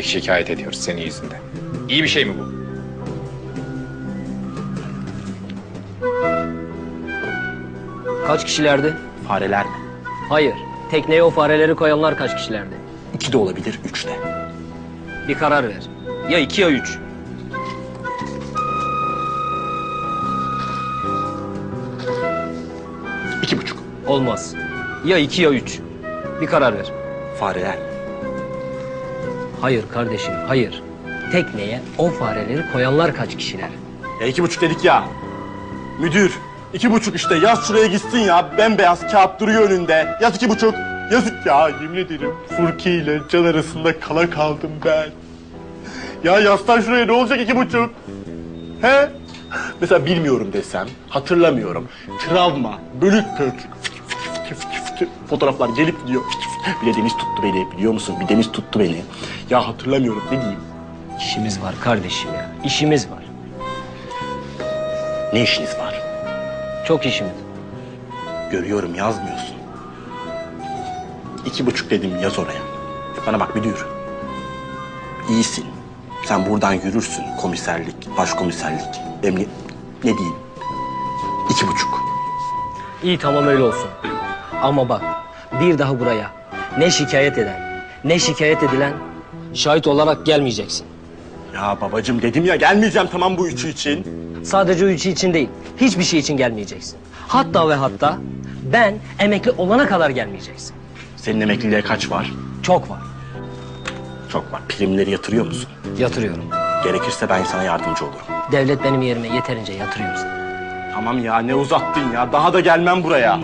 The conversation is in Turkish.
Şikayet ediyoruz senin yüzünden. İyi bir şey mi bu? Kaç kişilerdi? Fareler mi? Hayır. Tekneye o fareleri koyanlar kaç kişilerdi? İki de olabilir, üç de. Bir karar ver. Ya iki ya üç. İki buçuk. Olmaz. Ya iki ya üç. Bir karar ver. Fareler. Hayır kardeşim, hayır. Tekneye o fareleri koyanlar kaç kişiler? Ya iki buçuk dedik ya. Müdür, iki buçuk işte. Yaz şuraya gitsin ya. Bembeyaz kağıt duruyor önünde. Yaz iki buçuk. Yazık ya, yemin ederim. Furki ile Can arasında kala kaldım ben. Ya yazsan şuraya ne olacak iki buçuk? He? Mesela bilmiyorum desem, hatırlamıyorum. Travma, bölük pörçük. Fotoğraflar gelip gidiyor. Bir de Deniz tuttu beni biliyor musun? Bir Deniz tuttu beni. Ya hatırlamıyorum ne diyeyim? İşimiz var kardeşim ya. İşimiz var. Ne işiniz var? Çok işimiz. Görüyorum yazmıyorsun. İki buçuk dedim yaz oraya. Bana bak müdür. İyisin. Sen buradan yürürsün. Komiserlik, başkomiserlik, emniyet. Ne diyeyim? İki buçuk. İyi tamam öyle olsun. Ama bak bir daha buraya ne şikayet eden ne şikayet edilen şahit olarak gelmeyeceksin. Ya babacığım dedim ya gelmeyeceğim tamam bu üçü için. Sadece o üçü için değil, hiçbir şey için gelmeyeceksin. Hatta ve hatta ben emekli olana kadar gelmeyeceksin. Senin emekliliğe kaç var? Çok var. Çok var. Primleri yatırıyor musun? Yatırıyorum. Gerekirse ben sana yardımcı olurum. Devlet benim yerime yeterince yatırıyor. Tamam ya ne uzattın ya. Daha da gelmem buraya.